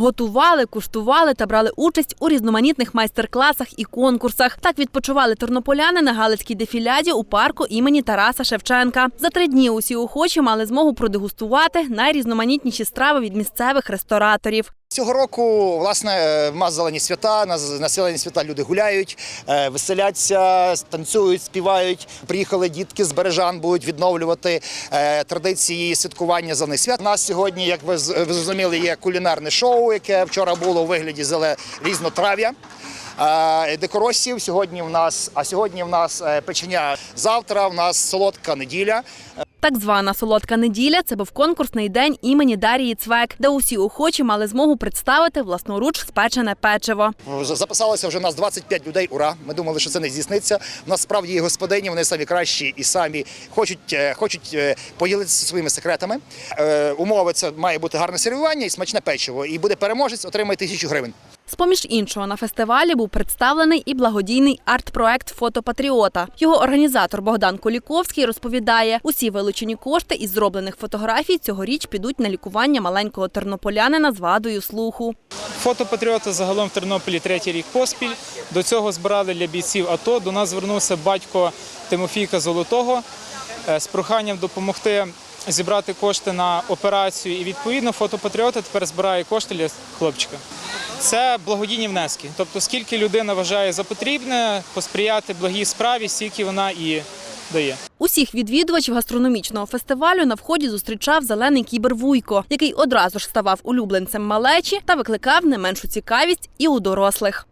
Готували, куштували та брали участь у різноманітних майстер-класах і конкурсах. Так відпочивали тернополяни на Галицькій дефіляді у парку імені Тараса Шевченка. За три дні усі охочі мали змогу продегустувати найрізноманітніші страви від місцевих рестораторів. Цього року, власне, в нас зелені свята, на зелені свята люди гуляють, е, веселяться, танцюють, співають. Приїхали дітки з Бережан, будуть відновлювати е, традиції святкування зелених свят. У нас сьогодні, як ви зрозуміли, є кулінарне шоу, яке вчора було у вигляді зеле різнотрав'я. Е, Декоросів сьогодні в нас, а сьогодні в нас печення. Завтра в нас солодка неділя. Так звана солодка неділя це був конкурсний день імені Дарії Цвек, де усі охочі мали змогу представити власноруч спечене печиво. Записалося вже нас 25 людей. Ура! Ми думали, що це не здійсниться. У нас справді є господині, вони самі кращі і самі хочуть, е, хочуть е, поділитися своїми секретами. Е, умови це має бути гарне сервування і смачне печиво. І буде переможець, отримає тисячу гривень. З-поміж іншого на фестивалі був представлений і благодійний арт-проект Фотопатріота. Його організатор Богдан Коліковський розповідає, усі вилучені кошти із зроблених фотографій цьогоріч підуть на лікування маленького тернополянина з вадою слуху. Фотопатріоти загалом в Тернополі третій рік поспіль. До цього збирали для бійців АТО. До нас звернувся батько Тимофійка Золотого е, з проханням допомогти зібрати кошти на операцію. І відповідно фотопатріоти тепер збирає кошти для хлопчика. Це благодійні внески. Тобто, скільки людина вважає за потрібне посприяти благій справі, стільки вона і дає. Усіх відвідувачів гастрономічного фестивалю на вході зустрічав зелений кібер Вуйко, який одразу ж ставав улюбленцем малечі та викликав не меншу цікавість і у дорослих.